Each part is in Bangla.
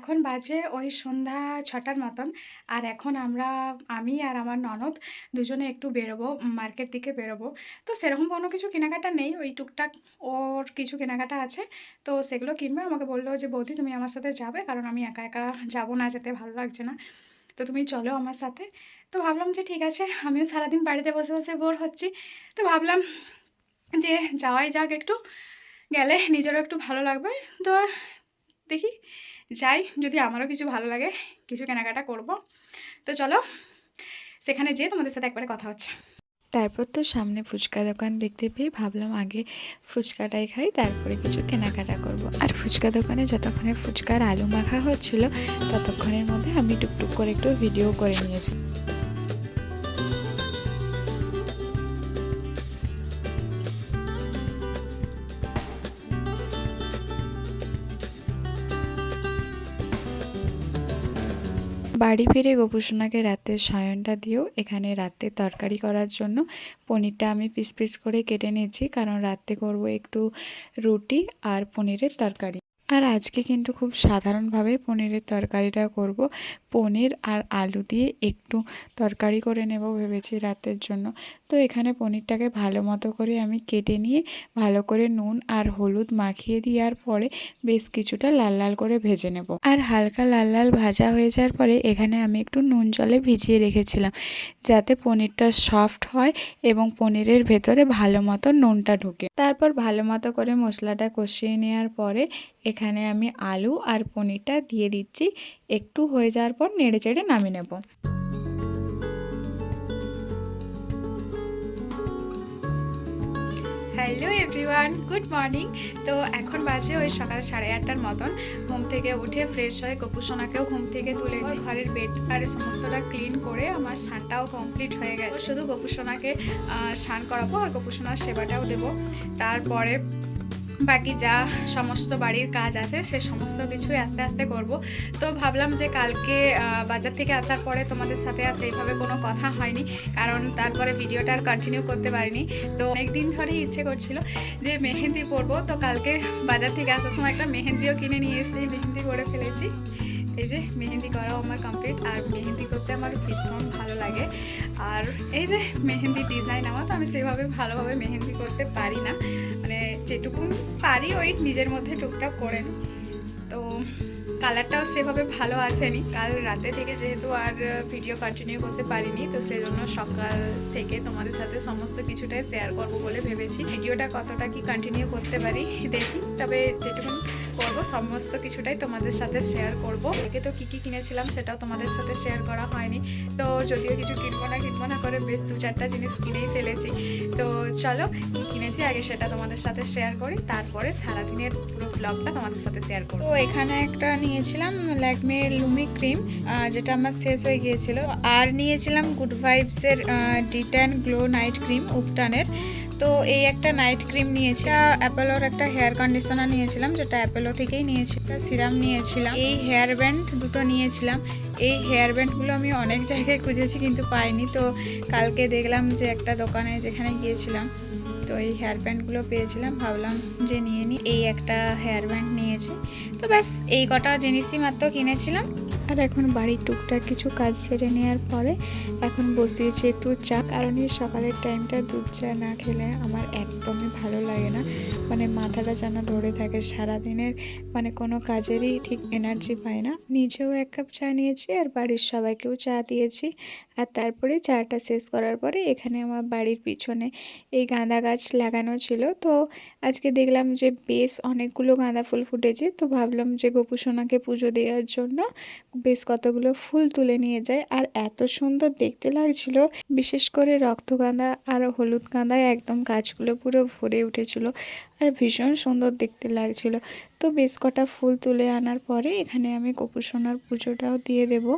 এখন বাজে ওই সন্ধ্যা ছটার মতন। আর এখন আমরা, আমি আর আমার ননদ দুজনে একটু বেরোবো, মার্কেট দিকে বেরোবো। তো সেরকম কোনো কিছু কেনাকাটা নেই, ওই টুকটাক ওর কিছু কেনাকাটা আছে। তো সেগুলো কিনবে, আমাকে বলল যে, বৌদি, তুমি আমার সাথে যাবে, কারণ আমি একা একা যাব না, যেতে ভালো লাগছে না। তো তুমি চলো আমার সাথে। তো ভাবলাম যে, ঠিক আছে, আমিও সারাদিন বাড়িতে বসে বসে বোর হচ্ছি। তো ভাবলাম যে, যাওয়াই যাক একটু, গেলে নিজেরও একটু ভালো লাগবে। তো দেখি। যাই, যদি আমারও কিছু ভালো লাগে, কিছু কেনাকাটা করব। তো চলো, সেখানে যেয়ে তোমাদের সাথে একবারে কথা হচ্ছে। তারপর তো সামনে ফুচকা দোকান দেখতে পেয়ে ভাবলাম আগে ফুচকাটাই খাই, তারপরে কিছু কেনাকাটা করব। আর ফুচকা দোকানে যতক্ষণে ফুচকার আলু মাখা হচ্ছিল, ততক্ষণের মধ্যে আমি টুকটুক করে একটু ভিডিও করে নিয়েছি। বাড়ি ফিরে গোপুসোনাকে রাতে সায়নটা দিয়েও এখানে রাতে তরকারি করার জন্য পনিরটা আমি পিস পিস করে কেটে নিয়েছি, কারণ রাতে করব একটু রুটি আর পনিরের তরকারি। আর আজকে কিন্তু খুব সাধারণভাবে পনিরের তরকারিটা করব। পনির আর আলু দিয়ে একটু তরকারি করে নেব ভেবেছি রাতের জন্য। তো এখানে পনিরটাকে ভালো মতো করে আমি কেটে নিয়ে, ভালো করে নুন আর হলুদ মাখিয়ে দেওয়ার পরে বেশ কিছুটা লাল লাল করে ভেজে নেব। আর হালকা লাল লাল ভাজা হয়ে যাওয়ার পরে এখানে আমি একটু নুন জলে ভিজিয়ে রেখেছিলাম যাতে পনিরটা সফট হয় এবং পনিরের ভেতরে ভালো মতো নুনটা ঢুকে। তারপর ভালো মতো করে মশলাটা কষিয়ে নেওয়ার পরে এখানে আমি আলু আর পনিরটা দিয়ে দিচ্ছি। একটু হয়ে যাওয়ার পর নেড়ে চেড়ে নামিয়ে নেব। হ্যালো এভরিওয়ান গুড মর্নিং তো এখন বাজে ওই সকাল সাড়ে আটটার মতন। ঘুম থেকে উঠে ফ্রেশ হয়ে গোপুসোনাকেও ঘুম থেকে তুলেছি ঘরের বেড আর সমস্তটা ক্লিন করে আমার স্নানটাও কমপ্লিট হয়ে গেছে। শুধু গোপুসোনাকে আহ, স্নান করাবো আর গোপুসোনার সেবাটাও দেবো। তারপরে বাকি যা সমস্ত বাড়ির কাজ আছে, সে সমস্ত কিছুই আস্তে আস্তে করব। তো ভাবলাম যে কালকে বাজার থেকে আসার পরে তোমাদের সাথে আর সেইভাবে কোনো কথা হয়নি, কারণ তারপরে ভিডিওটা আর কন্টিনিউ করতে পারিনি। তো অনেকদিন ধরেই ইচ্ছে করছিল যে মেহেন্দি পরবো, তো কালকে বাজার থেকে আসার সময় একটা মেহেন্দিও কিনে নিয়ে এসেছি, মেহেন্দি করে ফেলেছি। এই যে মেহেন্দি করাও আমার কমপ্লিট আর মেহেন্দি করতে আমার ভীষণ ভালো লাগে। আর এই যে মেহেন্দি ডিজাইন আমার, তো আমি সেভাবে ভালোভাবে মেহেন্দি করতে পারি না। মানে যেটুকু পারি ওই নিজের মধ্যে টুকটাক করে নিই। তো কালারটাও সেভাবে ভালো আসেনি। কাল রাতে থেকে যেহেতু আর ভিডিও কন্টিনিউ করতে পারিনি, তো সেই জন্য সকাল থেকে তোমাদের সাথে সমস্ত কিছুটাই শেয়ার করব বলে ভেবেছি। ভিডিওটা কতটা কি কন্টিনিউ করতে পারি, দেখি। তবে যেটুকু করব, সমস্ত কিছুটাই তোমাদের সাথে শেয়ার করব। আগে তো কী কী কিনেছিলাম সেটাও তোমাদের সাথে শেয়ার করা হয়নি। তো যদিও কিছু কিনবো না কিনবো না করে বেশ দু চারটা জিনিস কিনেই ফেলেছি। তো চলো, কি কিনেছি আগে সেটা তোমাদের সাথে শেয়ার করি, তারপরে সারাদিনের পুরো ব্লগটা তোমাদের সাথে শেয়ার করব। তো এখানে একটা নিয়েছিলাম ল্যাকমের লুমি ক্রিম যেটা আমার শেষ হয়ে গিয়েছিল। আর নিয়েছিলাম গুড ভাইবসের ডিট্যান গ্লো নাইট ক্রিম, উপটানের। তো এই একটা নাইট ক্রিম নিয়েছি অ্যাপেলোর একটা হেয়ার কন্ডিশনার নিয়েছিলাম, যেটা অ্যাপেলো থেকেই নিয়েছি, একটা সিরাম নিয়েছিলাম। এই হেয়ার ব্যান্ড দুটো নিয়েছিলাম। এই হেয়ার ব্যান্ডগুলো আমি অনেক জায়গায় খুঁজেছি কিন্তু পাইনি। তো কালকে দেখলাম যে একটা দোকানে যেখানে গিয়েছিলাম, তো এই হেয়ার ব্যান্ডগুলো পেয়েছিলাম। ভাবলাম যে নিয়ে নিই এই একটা হেয়ার ব্যান্ড নিয়েছি। তো ব্যাস, এই কটা জিনিসই মাত্র কিনেছিলাম। আর এখন বাড়ির টুকটাক কিছু কাজ সেরে নেওয়ার পরে এখন বসিয়েছি একটু চা। কারণ এই সকালের টাইমটা দুধ চা না খেলে আমার একদমই ভালো লাগে না। মানে মাথাটা যেন ধরে থাকে, সারাদিনের মানে কোনো কাজেরই ঠিক এনার্জি পাই না। নিজেও এক কাপ চা নিয়েছি আর বাড়ির সবাইকেও চা দিয়েছি। আর তারপরে চাটা শেষ করার পরে এখানে আমার বাড়ির পিছনে এই গাঁদা গাছ লাগানো ছিল। তো আজকে দেখলাম যে বেশ অনেকগুলো গাঁদা ফুল ফুটেছে। তো ভাবলাম যে গোপুসোনাকে পুজো দেওয়ার জন্য বেশ কতগুলো ফুল তুলে নিয়ে যায় আর এত সুন্দর দেখতে লাগছিল। বিশেষ করে রক্তগাঁদা আর হলুদ গাঁদায় একদম গাছগুলো পুরো ভরে উঠেছিল। আর ভীষণ সুন্দর দেখতে লাগছিল। তো বেশ কটা ফুল তুলে আনার পরে এখানে আমি গোপুসোনার পুজোটাও দিয়ে দেবো।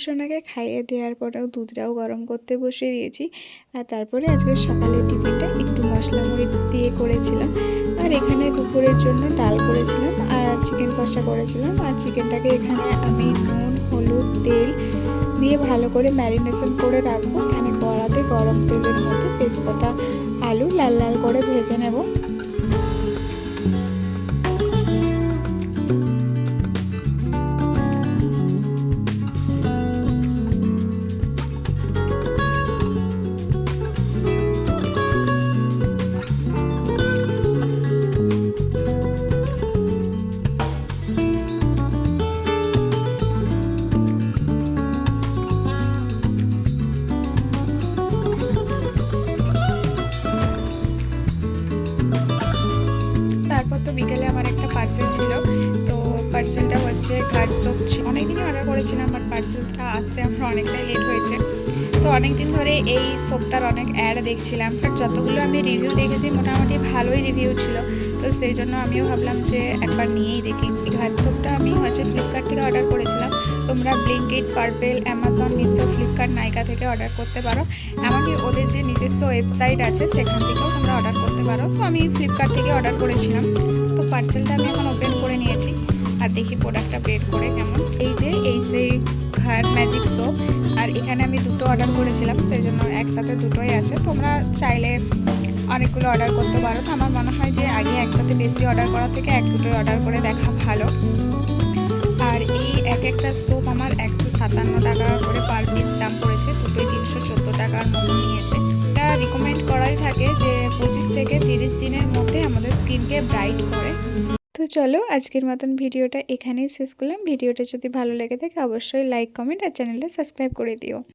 গোপুসোনাকে খাইয়ে দেওয়ার পরেও দুধটাও গরম করতে বসিয়ে দিয়েছি। আর তারপরে আজকে সকালে টিফিনটা একটু মশলা মুড়ি দিয়ে করেছিলাম। আর এখানে দুপুরের জন্য ডাল করেছিলাম আর চিকেন কষা করেছিলাম। আর চিকেনটাকে এখানে আমি নুন, হলুদ, তেল দিয়ে ভালো করে ম্যারিনেশন করে রাখব। এখানে কড়াতে গরম তেলের মধ্যে পেস্ট আলু লাল লাল করে ভেজে নেব। একটা পার্সেল ছিল। তো পার্সেলটা হচ্ছে ঘাট সোপ অনেকদিনই অর্ডার করেছিলাম বাট পার্সেলটা আসতে আমার অনেকটাই লেট হয়েছে। তো অনেক দিন ধরে এই সোপটার অনেক অ্যাড দেখছিলাম বাট যতগুলো আমি রিভিউ দেখেছি, মোটামুটি ভালোই রিভিউ ছিল। তো সেই জন্য আমিও ভাবলাম যে একবার নিয়েই দেখি। এই ঘাট সোপটা আমি হচ্ছে ফ্লিপকার্ট থেকে অর্ডার করেছিলাম। তোমরা Blinkit Purplle Amazon Meesho Flipkart Nykaa থেকে অর্ডার করতে পারো। এমনকি ওদের যে নিজস্ব ওয়েবসাইট আছে, সেখান থেকেও তোমরা অর্ডার করতে পারো। তো আমি ফ্লিপকার্ট থেকে অর্ডার করেছিলাম। পার্সেলটা আমি এখন ওপেন করে নিয়েছি। আর দেখি প্রোডাক্টটা বের করে কেমন। এই যে, এই সেই ঘাট ম্যাজিক সোপ আর এখানে আমি দুটো অর্ডার করেছিলাম সেই জন্য একসাথে দুটোই আছে। তোমরা চাইলে অনেকগুলো অর্ডার করতে পারো। তো আমার মনে হয় যে আগে একসাথে বেশি অর্ডার করার থেকে এক দুটোই অর্ডার করে দেখা ভালো। আর এই এক একটা সোপ আমার একশো সাতান্ন টাকা করে পার পিস দাম পড়েছে। দুটোই তিনশো চোদ্দ টাকার মতো নিয়েছে। এটা রিকমেন্ড করাই থাকে যে থেকে তিরিশ দিনের মধ্যে আমাদের স্কিনকে ব্রাইট করে। তো চলো আজকের মতন ভিডিওটা এখানেই শেষ করলাম। ভিডিওটা যদি ভালো লেগে থাকে, অবশ্যই লাইক কমেন্ট আর চ্যানেলটা সাবস্ক্রাইব করে দিও।